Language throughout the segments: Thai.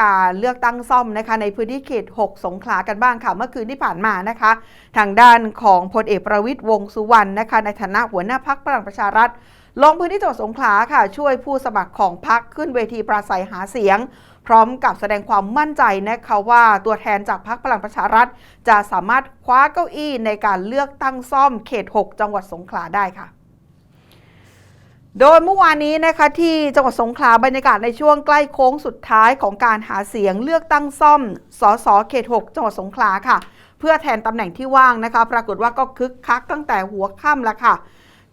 การเลือกตั้งซ่อมนะคะในพื้นที่เขต 6 สงขลากันบ้างค่ะเมื่อคืนที่ผ่านมานะคะ ทางด้านของพลเอกประวิตยวงสุวรรณนะคะ ในฐานะหัวหน้าพักพลังประชารัฐลงพื้นที่จังหวัดสงขลาค่ะ ช่วยผู้สมัครของพักขึ้นเวทีปราศัยหาเสียง พร้อมกับแสดงความมั่นใจนะคะว่าตัวแทนจากพักพลังประชารัฐ จะสามารถคว้าเก้าอี้ในการเลือกตั้งซ่อมเขต 6 จังหวัดสงขลาได้ค่ะ โดยเมื่อวานนี้นะคะที่จังหวัดสงขลาบรรยากาศในช่วงใกล้โค้งสุดท้ายของการหาเสียงเลือกตั้งซ่อม สสเขต 6 จังหวัดสงขลาค่ะ เพื่อแทนตำแหน่งที่ว่างนะคะ ปรากฏว่าก็คึกคักตั้งแต่หัวค่ำแล้วค่ะ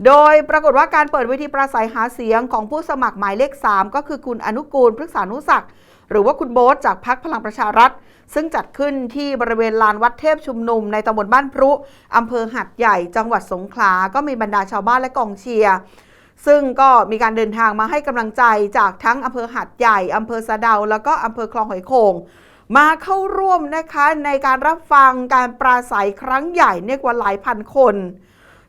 โดยปรากฏว่าการเปิดเวทีปราศัยหาเสียงของผู้สมัครหมายเลข 3 ก็คือคุณอนุกูลพฤกษานุศักดิ์หรือว่าคุณโบ๊ทจากพักพลังประชารัฐ ซึ่งจัดขึ้นที่บริเวณลานวัดเทพชุมนุมในตำบลบ้านพรุอำเภอหัดใหญ่ จังหวัดสงขลา ก็มีบรรดาชาวบ้านและกองเชียร์ ซึ่งก็มีการเดินทางมาให้กำลังใจจากทั้งอำเภอหัดใหญ่อำเภอสะเดา แล้วก็อำเภอคลองหอยโขงมาเข้าร่วมนะคะในการรับฟังการปราศัยครั้งใหญ่เนี่ยกว่าหลายพันคน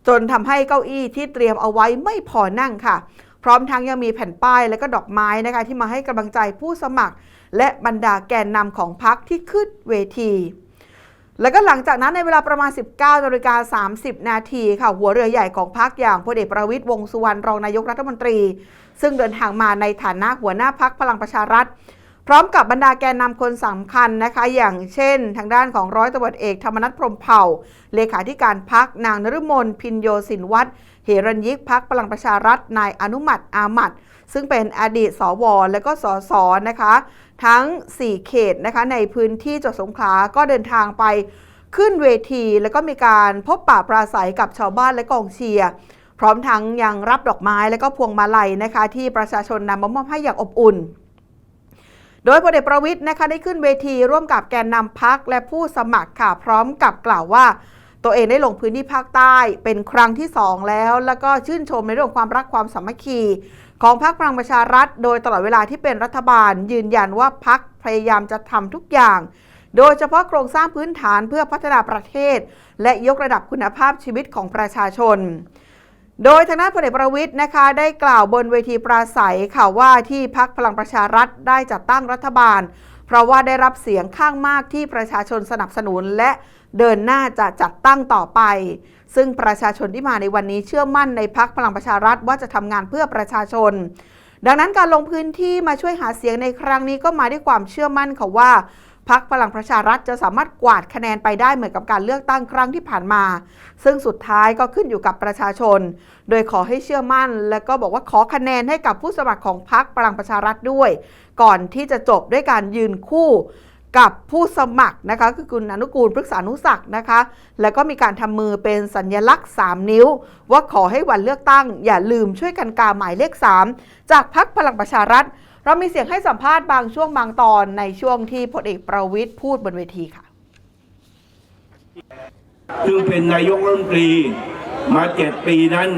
จนทำให้เก้าอี้ที่เตรียมเอาไว้ไม่พอนั่งค่ะ พร้อมทั้งยังมีแผ่นป้ายและก็ดอกไม้นะคะที่มาให้กำลังใจผู้สมัคร และบรรดาแกนนำของพรรคที่ขึ้นเวที แล้วก็หลังจากนั้นในเวลาประมาณ 19นาฬิกา30 นาทีค่ะ หัวเรือใหญ่ของพรรคอย่างพลเอกประวิตยวงสุวรรณรองนายกรัฐมนตรี ซึ่งเดินทางมาในฐานะหัวหน้าพักพลังประชารัฐ พร้อมกับบรรดาแกนนำคนสำคัญนะคะ อย่างเช่น ทางด้านของร้อยตำรวจเอกธรรมนัฐพรมเผ่า เลขาธิการพักนางนฤมลพินโยสินวัตรเหรัญยิกพักพลังประชารัฐนายอนุมัติอามัดซึ่งเป็นอดีตสวและก็สสนะคะ ทั้ง 4 เขตนะคะในพื้นที่จังหวัดสงขลาก็เดินทางไปขึ้นเวทีแล้วก็มีการพบปะปราศัยกับชาวบ้านและกองเชียร์พร้อมทั้งยังรับดอกไม้และก็พวงมาลัยนะคะ ที่ประชาชนนำมามอบให้อย่างอบอุ่น โดยพลเอกประวิทย์นะคะได้ขึ้นเวทีร่วมกับแกนนำพักและผู้สมัครค่ะพร้อมกับกล่าวว่า ตัวเองได้ลงพื้นที่ภาคใต้เป็นครั้งที่ 2 แล้ว แล้วก็ชื่นชมในเรื่องความรักความสามัคคี ของพรรคพลังประชารัฐ โดยตลอดเวลาที่เป็นรัฐบาล ยืนยันว่าพรรคพยายามจะทำทุกอย่างโดยเฉพาะโครงสร้างพื้นฐานเพื่อพัฒนาประเทศ และยกระดับคุณภาพชีวิตของประชาชน โดยทางด้านพลเอกประวิทย์นะคะได้กล่าวบนเวทีปราศัยค่ะว่าที่พักพลังประชารัฐได้จัดตั้งรัฐบาล เพราะว่าได้รับเสียงข้างมากที่ประชาชนสนับสนุนและเดินหน้าจะจัดตั้งต่อไป ซึ่งประชาชนที่มาในวันนี้เชื่อมั่นในพักพลังประชารัฐว่าจะทำงานเพื่อประชาชน ดังนั้นการลงพื้นที่มาช่วยหาเสียงในครั้งนี้ก็มาด้วยความเชื่อมั่นค่ะว่า พักพลังประชารัฐจะสามารถกวาดคะแนนไปได้เหมือนกับการเลือกตั้งครั้งที่ผ่านมา ซึ่งสุดท้ายก็ขึ้นอยู่กับประชาชน โดยขอให้เชื่อมั่น และก็บอกว่าขอคะแนนให้กับผู้สมัครของพักพลังประชารัฐด้วย ก่อนที่จะจบด้วยการยืนคู่กับผู้สมัครนะคะคือคุณอนุกูลพฤกษานุศักดิ์นะคะ แล้วก็มีการทำมือเป็นสัญลักษณ์ 3 นิ้ว ว่าขอให้วันเลือกตั้ง อย่าลืมช่วยกันกาหมายเลข 3 จากพักพลังประชารัฐ เรามีเสียงให้สัมภาษณ์บางช่วงบางตอนในช่วงที่พลเอกประวิทย์พูดบนเวทีค่ะซึ่งเป็นนายกรัฐมนตรีมาเจ็ดปีนั้น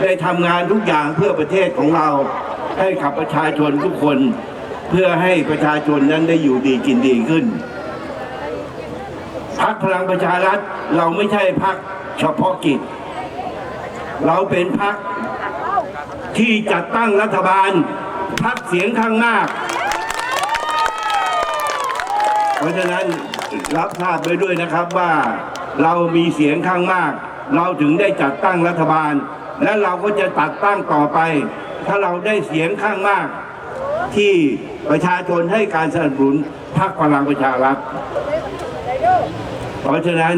ได้ทำงานทุกอย่างเพื่อประเทศของเรา ให้กับประชาชนทุกคน เพื่อให้ประชาชนนั้นได้อยู่ดีกินดีขึ้นพักพลังประชารัฐเราไม่ใช่พักเฉพาะกิจ เราเป็นพักที่จัดตั้งรัฐบาล พักเสียงข้างมาก เพราะฉะนั้นรับทราบไว้ด้วยนะครับว่าเรามีเสียงข้างมาก เราถึงได้จัดตั้งรัฐบาล และเราก็จะตัดตั้งต่อไป ถ้าเราได้เสียงข้างมาก ที่ประชาชนให้การสนับสนุนพรรคพลังประชารัฐเพราะฉะนั้น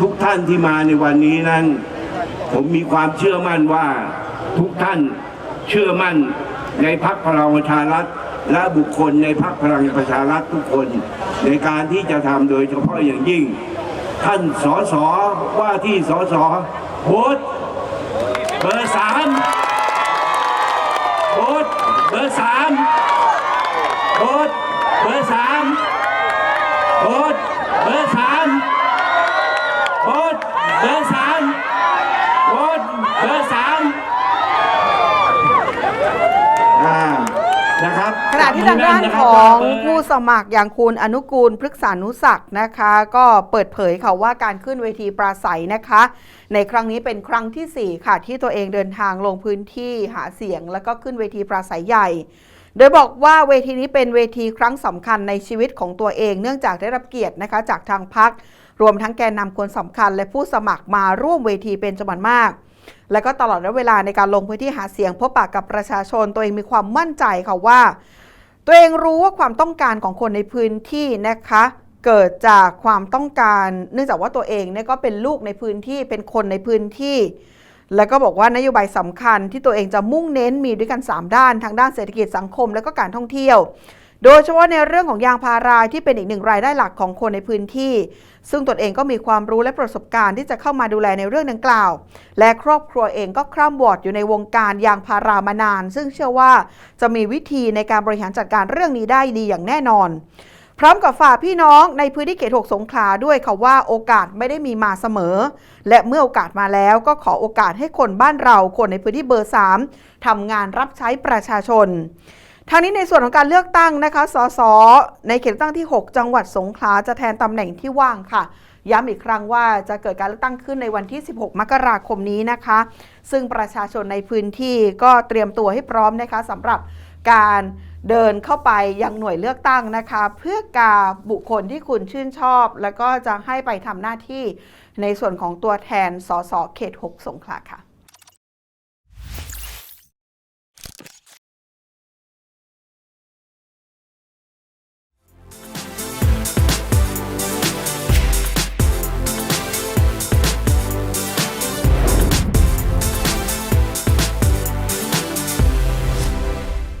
ทุกท่านที่มาในวันนี้นั้น ผมมีความเชื่อมั่นว่าทุกท่าน เชื่อมั่นในพรรคพลังประชารัฐและบุคคลในพรรคพลังประชารัฐทุกคน ในการที่จะทำโดยเฉพาะอย่างยิ่ง ท่านสสว่าที่สสโบทเบอร์สามโบทเบอร์สามโบทเบอร์สามโบทเบอร์สามโบทเบอร์สามโบทเบอร์สามอ่านะครับ ขณะ ที่ทางด้านของผู้สมัครอย่างคุณอนุกูลพฤกษานุศักดิ์นะคะ ก็เปิดเผยค่ะว่าการขึ้นเวทีปราศัยนะคะ ในครั้งนี้เป็นครั้งทีสี่4 ค่ะ ที่ตัวเองเดินทางลงพื้นที่หาเสียง แล้วก็ขึ้นเวทีปราศัยใหญ่ โดยบอกว่าเวทีนี้เป็นเวทีครั้งสำคัญในชีวิตของตัวเอง เนื่องจากได้รับเกียรตินะคะ จากทางพักรวมทั้งแกนนำคนสำคัญ และผู้สมัครมาร่วมเวทีเป็นจำนวนมากและก็ตลอดระยะเวลาในการลงพื้นที่หาเสียงพบปะกับประชาชนตัวเองมีความมั่นใจค่ะว่า ตัวเองรู้ว่าความต้องการของคนในพื้นที่นะคะเกิดจากความต้องการ เนื่องจากว่าตัวเองเนี่ยก็เป็นลูกในพื้นที่เป็นคนในพื้นที่ แล้วก็บอกว่านโยบายสำคัญที่ตัวเองจะมุ่งเน้นมีด้วยกัน 3 ด้านทางด้านเศรษฐกิจสังคม และก็การท่องเที่ยว โดยเฉพาะในเรื่องของยางพาราที่เป็นอีกหนึ่งรายได้หลักของคนในพื้นที่ ซึ่งตนเองก็มีความรู้และประสบการณ์ที่จะเข้ามาดูแลในเรื่องดังกล่าว และครอบครัวเองก็คร่ำวอดอยู่ในวงการยางพารามานาน ซึ่งเชื่อว่าจะมีวิธีในการบริหารจัดการเรื่องนี้ได้ดีอย่างแน่นอน พร้อมกับฝากพี่น้องในพื้นที่เขต6สงขลาด้วยค่ะว่าโอกาสไม่ได้มีมาเสมอ และเมื่อโอกาสมาแล้วก็ขอโอกาสให้คนบ้านเราคนในพื้นที่เบอร์ 3ทำงานรับใช้ประชาชน ทางนี้ในส่วนของการเลือกตั้งนะคะสสในเขตตั้งที่ 6 จังหวัดสงขลาจะแทนตำแหน่งที่ว่างค่ะ ย้ำอีกครั้งว่าจะเกิดการเลือกตั้งขึ้นในวันที่ 16 มกราคมนี้นะคะ ซึ่งประชาชนในพื้นที่ก็เตรียมตัวให้พร้อมนะคะสำหรับการเดินเข้าไปยังหน่วยเลือกตั้งนะคะ เพื่อกาบุคคลที่คุณชื่นชอบ แล้วก็จะให้ไปทำหน้าที่ในส่วนของตัวแทนสสเขต 6 สงขลาค่ะ